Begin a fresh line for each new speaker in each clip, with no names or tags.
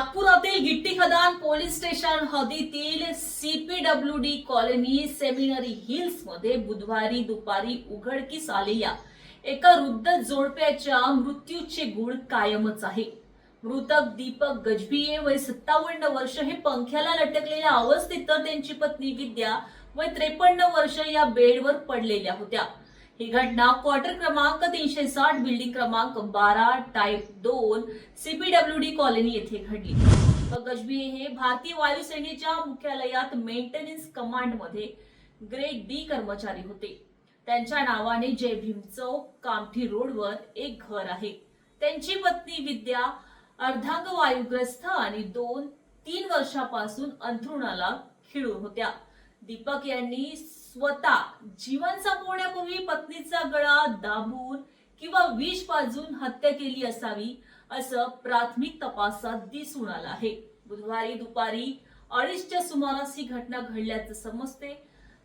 नागपुरातील गिट्टी खदान पोलीस स्टेशन हद्दीतील सीपीडब्ल्यू डी कॉलनी सेमिनरी हिल्समध्ये बुधवारी दुपारी उघडकीस आलेल्या एका वृद्ध जोडप्याच्या मृत्यूचे गुण कायमच आहे. मृतक दीपक गजभिये वय सत्तावन्न वर्ष हे पंख्याला लटकलेल्या अवस्थेत तर त्यांची पत्नी विद्या वय त्रेपन्न वर्ष या बेडवर पडलेल्या होत्या. ही घटना क्वार्टर क्रमांक तीनशे साठ बिल्डिंग क्रमांक बारा टाईप दोन सीपीडब्ल्यू डी कॉलनी येथे घडली. गजबी हे भारतीय वायुसेनेच्या मुख्यालयात मेंटेनन्स कमांडमध्ये ग्रेड डी कर्मचारी होते. त्यांच्या नावाने जय भीम चौक कामठी रोडवर एक घर आहे. त्यांची पत्नी विद्या अर्धांग वायुग्रस्त आणि दोन तीन वर्षापासून अंथरुणाला खिळून होत्या. दीपक यांनी स्वतः जीवन संपवण्यापूर्वी पत्नीचा गळा दाबून किंवा विष पाजून हत्या केली असावी असं प्राथमिक तपासात दिसून आलं आहे. बुधवारी दुपारी अडीचच्या सुमारास ही घटना घडल्याचं समजते.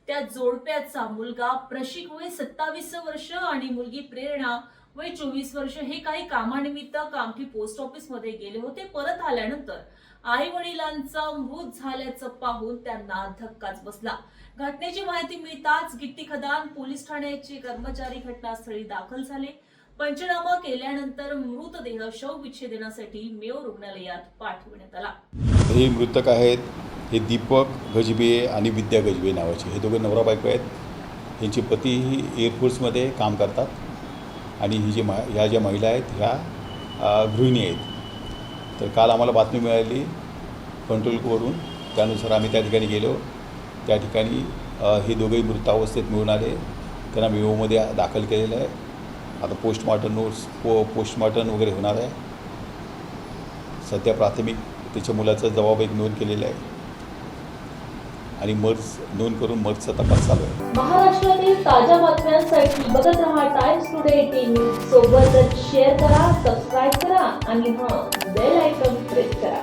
त्या जोडप्याचा मुलगा प्रशिक वय सत्तावीस वर्ष आणि मुलगी प्रेरणा वय चोवीस वर्ष हे काही कामानिमित्त कामठी पोस्ट ऑफिसमध्ये गेले होते. परत आल्यानंतर आई वडिलांचा मृत झाल्याचं पाहून त्यांना धक्काच बसला. घटनेची माहिती मिळताच गिट्टी खदान पोलीस ठाण्याचे कर्मचारी घटनास्थळी दाखल झाले. पंचनामा केल्यानंतर मृतदेह शवविच्छेदनासाठी मेव रुग्णालयात पाठवण्यात आला.
हे मृतक आहेत हे दीपक गजबे आणि विद्या गजबे नावाचे. हे दोघे नवरा बायको आहेत. यांचे पती ही एअरफोर्समध्ये काम करतात. आणि ही जी मा ह्या ज्या महिला आहेत ह्या गृहिणी आहेत. तर काल आम्हाला बातमी मिळाली कंट्रोलवरून त्यानुसार आम्ही त्या ठिकाणी गेलो. त्या ठिकाणी हे दोघेही मृतावस्थेत मिळून आले. त्यांना मेओमध्ये दाखल केलेलं आहे. आता पोस्टमॉर्टम नोट्स पो पोस्टमॉर्टम वगैरे होणार आहे. सध्या प्राथमिक त्याच्या मुलाचा जबाब एक नोंद केलेला आहे. आणि मर्ज नोंद करून मर्जचा तपास चालू आहे.
महाराष्ट्रातील ताज्या बातम्यांसाठी बघत रहा टाइम्स टुडे टीव्ही सोबतच शेअर करा सबस्क्राईब करा आणि हां बेल आयकॉन प्रेस करा.